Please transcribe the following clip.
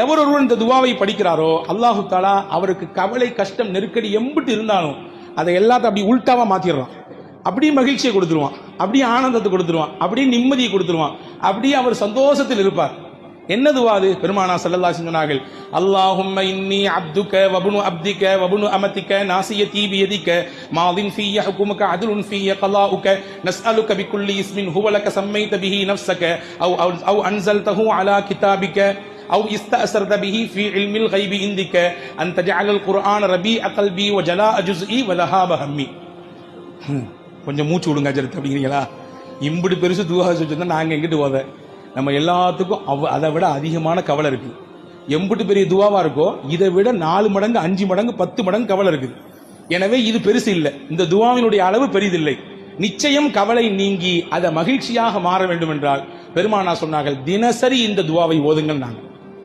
எவர் ஒருவர் இந்த துவாவை படிக்கிறாரோ அல்லாஹு தாலா அவருக்கு கவலை கஷ்டம் நெருக்கடி எம்பிட்டு இருந்தாலும் அதை எல்லாத்தையும் அப்படி உள்டாவா மாத்திடுறான். அப்படியே மகிழ்ச்சியை கொடுத்துருவான். அப்படியே ஆனந்தத்தை கொடுத்துருவான். அப்படியே நிம்மதியை கொடுத்துருவான். அப்படியே அவர் சந்தோஷத்தில் இருப்பார். என்ன துவா அது? பெருமானா சல்லல்லா அலைஹி அல்லாஹும் இன்னி அப்துக வபுனு அப்திக வபுனு அமதிக நாசியதி எதிக்க மாதின் ஃபீய ஹுக்குமுக அதுலுன் ஃபீய கலாஉக நஸ்அலுக பிக்குல்லி இஸ்மின் ஹுவலக சம்மைத பிஹி நஃப்ஸக அவ் அவ் அன்சல் அன்ஸல்தஹு அலா கிதாபிக்க أو استأثرت به في علم الغيب عندك أن تجعل القرآن ربيع قلبي وجلاء جزئي وذهاب همي ஹம், கொஞ்சம் மூச்சு விடுங்க அஜரத் அப்படிங்கிறீங்களா இம்புடு பெருசு துவா வச்சுருந்தா நாங்கள் எங்கிட்டு போத நம்ம எல்லாத்துக்கும் அவ அதை விட அதிகமான கவலை இருக்கு எம்புட்டு பெரிய துவாவா இருக்கோ இதை விட நாலு மடங்கு அஞ்சு மடங்கு பத்து மடங்கு கவலை இருக்குது எனவே இது பெருசு இல்லை இந்த துவாவினுடைய அளவு பெரிதில்லை நிச்சயம் கவலை நீங்கி அதை மகிழ்ச்சியாக மாற வேண்டும் என்றால் பெருமானா சொன்னார்கள் தினசரி இந்த துவாவை ஓதுங்கள் நாங்கள்